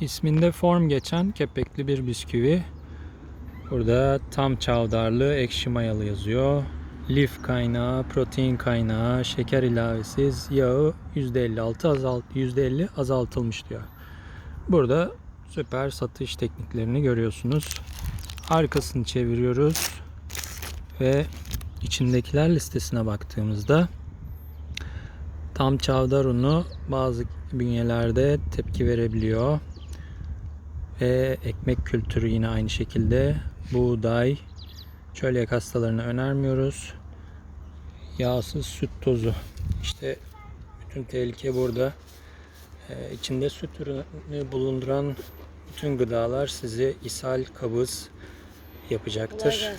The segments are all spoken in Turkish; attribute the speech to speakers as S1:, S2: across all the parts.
S1: isminde form geçen kepekli bir bisküvi. Burada tam çavdarlı ekşi mayalı yazıyor. Lif kaynağı, protein kaynağı, şeker ilavesiz, yağı %56 azalt %50 azaltılmış diyor. Burada süper satış tekniklerini görüyorsunuz. Arkasını çeviriyoruz ve içindekiler listesine baktığımızda tam çavdar unu bazı bünyelerde tepki verebiliyor. Ve ekmek kültürü yine aynı şekilde buğday, çölyak hastalarına önermiyoruz. Yağsız süt tozu. İşte bütün tehlike burada. Ee, içinde süt ürünü bulunduran bütün gıdalar sizi ishal, kabız yapacaktır.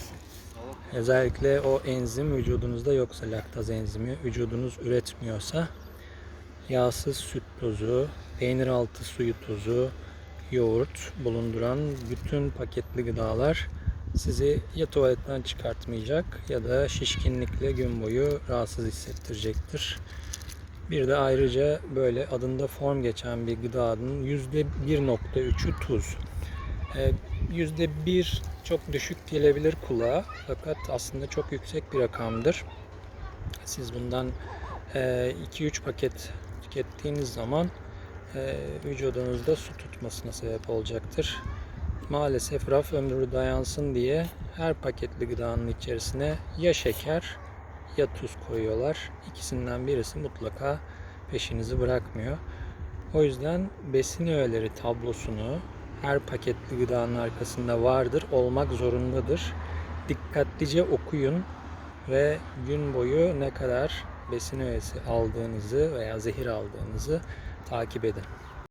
S1: Özellikle o enzim vücudunuzda yoksa laktaz enzimi vücudunuz üretmiyorsa yağsız süt tozu, peynir altı suyu tozu, yoğurt bulunduran bütün paketli gıdalar sizi ya tuvaletten çıkartmayacak ya da şişkinlikle gün boyu rahatsız hissettirecektir. Bir de ayrıca böyle adında form geçen bir gıdanın %1.3'ü tuz. Ee, %1 çok düşük gelebilir kulağa fakat aslında çok yüksek bir rakamdır. Siz bundan 2-3 paket tükettiğiniz zaman e, vücudunuzda su tutmasına sebep olacaktır. Maalesef raf ömrü dayansın diye her paketli gıdanın içerisine ya şeker ya tuz koyuyorlar. İkisinden birisi mutlaka peşinizi bırakmıyor. O yüzden besin öğeleri tablosunu her paketli gıdanın arkasında vardır, olmak zorundadır. Dikkatlice okuyun ve gün boyu ne kadar besin öğesi aldığınızı veya zehir aldığınızı takip edin.